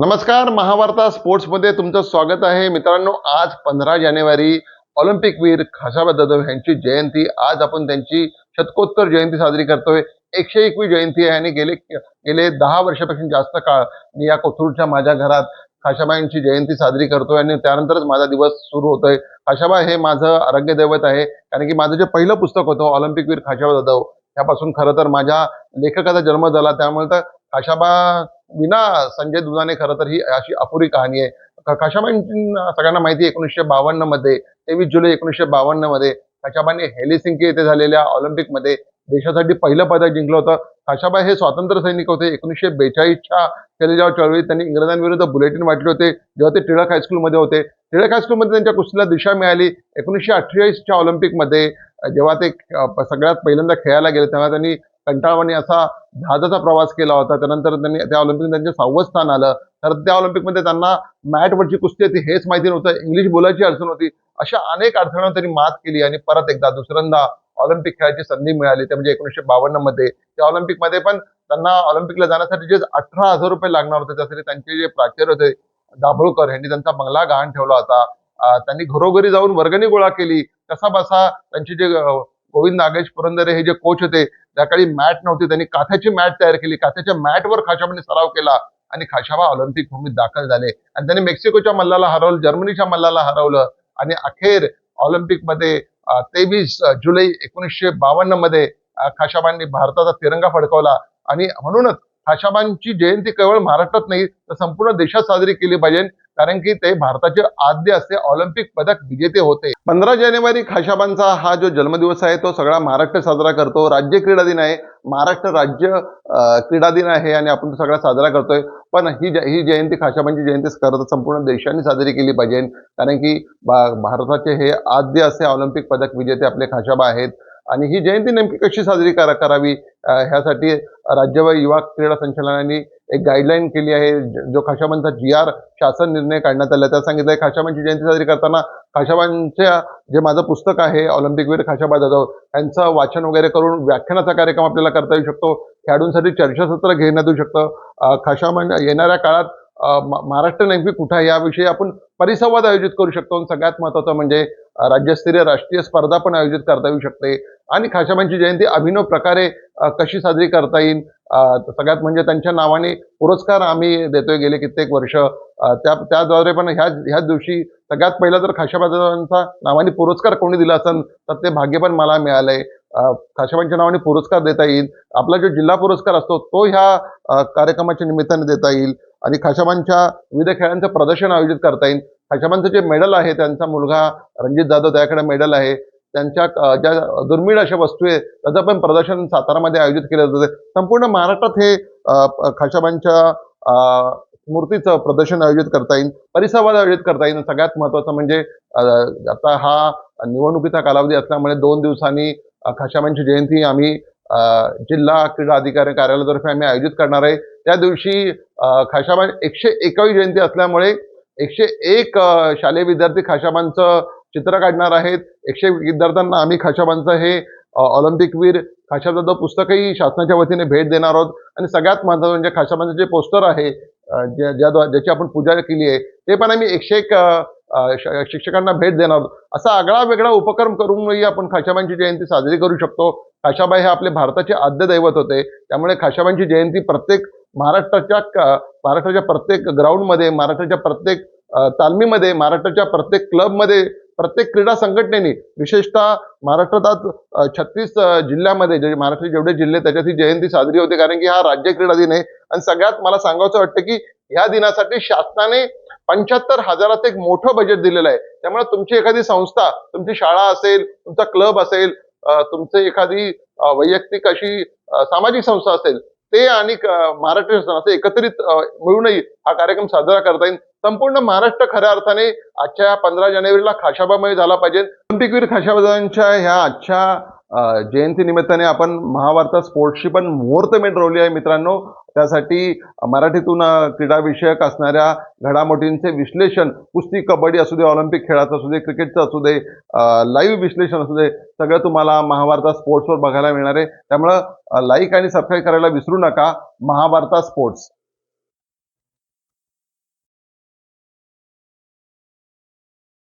नमस्कार महाभारता स्पोर्ट्समध्ये तुमचं स्वागत आहे. मित्रांनो आज पंधरा जानेवारी ऑलिम्पिक वीर खाशाबा जाधव यांची जयंती. आज आपण त्यांची शतकोत्तर जयंती साजरी करतोय. एकशे एकवी जयंती आहे आणि गेले गेले दहा वर्षापेक्षा जास्त काळ मी या कोथरूडच्या माझ्या घरात खाशाबाईंची जयंती साजरी करतोय आणि त्यानंतरच माझा दिवस सुरू होतोय. खाशाबा हे माझं आरोग्य दैवत आहे. कारण की माझं जे पहिलं पुस्तक होतं ऑलिम्पिक वीर खाशाबा जाधव त्यापासून खरं तर माझ्या लेखकाचा जन्म झाला. त्यामुळे तर खाशाबा विना संजय दुधाने खरं तर ही अशी अपुरी कहाणी आहे. क- काशाबाईंची सगळ्यांना माहिती आहे एकोणीसशे बावन्नमध्ये तेवीस जुलै एकोणीसशे बावन्नमध्ये काशाबाने हेलिसिंकी येथे झालेल्या ऑलिम्पिकमध्ये देशासाठी पहिलं पदक जिंकलं होतं. काशाबाई हे स्वातंत्र्य सैनिक होते. एकोणीसशे बेचाळीसच्या चलेजाव चळवळीत त्यांनी इंग्रजांविरुद्ध बुलेटिन वाटले होते जेव्हा ते टिळक हायस्कूलमध्ये होते. टिळक हायस्कूलमध्ये त्यांच्या कुस्तीला दिशा मिळाली. एकोणीसशे अठ्ठेचाळीसच्या ऑलिम्पिकमध्ये जेव्हा ते सगळ्यात पहिल्यांदा खेळायला गेले तेव्हा त्यांनी कंटाळवाणी असा जहाजाचा प्रवास केला होता. त्यानंतर त्यांनी त्या ऑलिम्पिक त्यांचे सहावं स्थान आलं. तर त्या ऑलिम्पिकमध्ये त्यांना मॅटवरची कुस्ती होती हेच माहिती नव्हतं. इंग्लिश बोलायची अडचण होती. अशा अनेक अडचणींवर त्यांनी मात केली आणि परत एकदा दुसऱ्यांदा ऑलिम्पिक खेळायची संधी मिळाली. ते म्हणजे एकोणीसशे बावन्नमध्ये त्या ऑलिम्पिकमध्ये पण त्यांना ऑलिम्पिकला जाण्यासाठी जे अठरा हजार रुपये लागणार होते त्यासाठी त्यांचे जे प्राचार्य होते दाभोळकर यांनी त्यांचा बंगला गहाण ठेवला होता. त्यांनी घरोघरी जाऊन वर्गणी गोळा केली. कसा बसा त्यांचे जे गोविंद नागेश पुरंदरे हे जे कोच होते त्या काळी मॅट नव्हती त्यांनी काथ्याची मॅट तयार केली. काथ्याच्या मॅटवर खाशाबाने सराव केला आणि खाशाबा ऑलिम्पिक भूमीत दाखल झाले. आणि त्यांनी मेक्सिकोच्या मल्लाला हरवलं जर्मनीच्या मल्लाला हरवलं. आणि अखेर ऑलिम्पिकमध्ये तेवीस जुलै एकोणीसशे बावन्नमध्ये खाशाबांनी भारताचा तिरंगा फडकवला. आणि म्हणूनच खाशाबांची जयंती केवळ महाराष्ट्रात नाही तर संपूर्ण देशात साजरी केली पाहिजे. कारण की ते भारताचे आद्य असे ऑलिम्पिक पदक विजेते होते. पंधरा जानेवारी खाशाबांचा हा जो जन्मदिवस आहे तो सगळा महाराष्ट्र साजरा करतो. राज्य क्रीडा दिन आहे. महाराष्ट्र राज्य क्रीडा दिन आहे आणि आपण तो सगळा साजरा करतोय. पण ही ही जयंती खाशाबांची जयंती करत संपूर्ण देशाने साजरी केली पाहिजे. कारण की भारताचे हे आद्य असे ऑलिम्पिक पदक विजेते आपले खाशाबा आहेत. आणि ही जयंती नेमकी कशी साजरी करा करावी? ह्यासाठी राज्य व युवा क्रीडा संचालनाने एक गाईडलाईन केली आहे जो खाशाबांचा जी आर शासन निर्णय काढण्यात आला. त्यात आहे खाशाबांची जयंती साजरी करताना खाशाबांच्या जे माझं पुस्तक आहे ऑलिम्पिकवीर खाशाबा जाधव यांचं वाचन वगैरे करून व्याख्यानाचा कार्यक्रम आपल्याला करता येऊ शकतो. खेळाडूंसाठी चर्चासत्र घेण्यात येऊ शकतं. खाशाबां येणाऱ्या काळात महाराष्ट्र नेमकी कुठं आहे याविषयी आपण परिसंवाद आयोजित करू शकतो. आणि सगळ्यात महत्त्वाचं म्हणजे राज्यस्तरीय राष्ट्रीय स्पर्धा पण आयोजित करता येऊ शकते. आणि खाशाबांची जयंती अभिनव प्रकारे कशी साजरी करता येईल सगळ्यात म्हणजे त्यांच्या नावाने पुरस्कार आम्ही देतोय गेले कित्येक वर्ष. त्या त्याद्वारे पण ह्या ह्याच दिवशी सगळ्यात पहिला जर खाशाबाजांचा नावाने पुरस्कार कोणी दिला असेल तर ते भाग्य पण मला मिळालंय. खाशाबांच्या नावाने पुरस्कार देता येईल. आपला जो जिल्हा पुरस्कार असतो तो ह्या कार्यक्रमाच्या निमित्ताने देता येईल. आणि खाशाबांच्या विविध खेळांचं प्रदर्शन आयोजित करता येईल. खाशाबांचं जे मेडल आहे त्यांचा मुलगा रणजित जाधव त्याकडे मेडल आहे. त्यांच्या ज्या दुर्मिळ अशा वस्तू आहेत त्याचं पण प्रदर्शन सातारामध्ये आयोजित केलं जातं. संपूर्ण महाराष्ट्रात हे खाशाबांच्या मूर्तीचं प्रदर्शन आयोजित करता येईल परिसंवाद आयोजित करता येईल. सगळ्यात महत्वाचं म्हणजे आता हा निवडणुकीचा कालावधी असल्यामुळे दोन दिवसांनी खाशाबांची जयंती आम्ही जिल्हा क्रीडा अधिकारी कार्यालयातर्फे आम्ही आयोजित करणार आहे. त्या दिवशी अं, खाशाबा एकशे एकावी जयंती असल्यामुळे एकशे एक शालेय विद्यार्थी खाशाबांचं चित्र काढणार आहेत. एकशे विद्यार्थ्यांना आम्ही खाशाबांचं हे ऑलिम्पिकवीर ऑलिम्पिक खाशाबाचं पुस्तकही शासनाच्या वतीने भेट देणार आहोत. आणि सगळ्यात महत्त्वाचं म्हणजे खाशाबांचं जे पोस्टर आहे ज्या ज्या ज्याची आपण पूजा केली आहे ते पण आम्ही एकशे एक श- शिक्षकांना भेट देणार आहोत. असा आगळा वेगळा उपक्रम करूनही आपण खाशाबांची जयंती साजरी करू शकतो. खाशाबाई हे आपले भारताचे आद्य दैवत होते. त्यामुळे खाशाबांची जयंती प्रत्येक महाराष्ट्राच्या महाराष्ट्राच्या प्रत्येक ग्राउंडमध्ये महाराष्ट्राच्या प्रत्येक तालमीमध्ये महाराष्ट्राच्या प्रत्येक क्लबमध्ये प्रत्येक क्रीडा संघटनेने विशेषतः महाराष्ट्रात आज छत्तीस जिल्ह्यामध्ये जे महाराष्ट्राचे जेवढे जिल्हे त्याच्यात ही जयंती साजरी होते. कारण की हा राज्य क्रीडा दिन आहे. आणि सगळ्यात मला सांगायचं वाटतं की ह्या दिनासाठी शासनाने पंच्याहत्तर हजारात एक मोठं बजेट दिलेलं आहे. त्यामुळे तुमची एखादी संस्था तुमची शाळा असेल तुमचा क्लब असेल तुमचे तुमची एखादी वैयक्तिक अशी सामाजिक संस्था असेल ते आणि महाराष्ट्र शासन असं एकत्रित मिळूनही हा कार्यक्रम साजरा करता येईल. संपूर्ण महाराष्ट्र खऱ्या अर्थाने आजच्या पंधरा जानेवारीला खाशाबामय झाला पाहिजे. ऑलिम्पिकवीर खाशाबाजांच्या ह्या आजच्या जयंती निमित्ताने आपण महावार्ता स्पोर्ट्सची पण मुहूर्तमेढ रोवली आहे मित्रांनो. त्यासाठी मराठीतून क्रीडाविषयक असणाऱ्या घडामोडींचे विश्लेषण कुस्ती कबड्डी असू दे ऑलिम्पिक खेळाचं असू दे क्रिकेटचं असू दे लाईव्ह विश्लेषण असू दे सगळं तुम्हाला महावार्ता स्पोर्ट्सवर बघायला मिळणार आहे. त्यामुळं लाईक आणि सबस्क्राईब करायला विसरू नका महाभारता स्पोर्ट्स.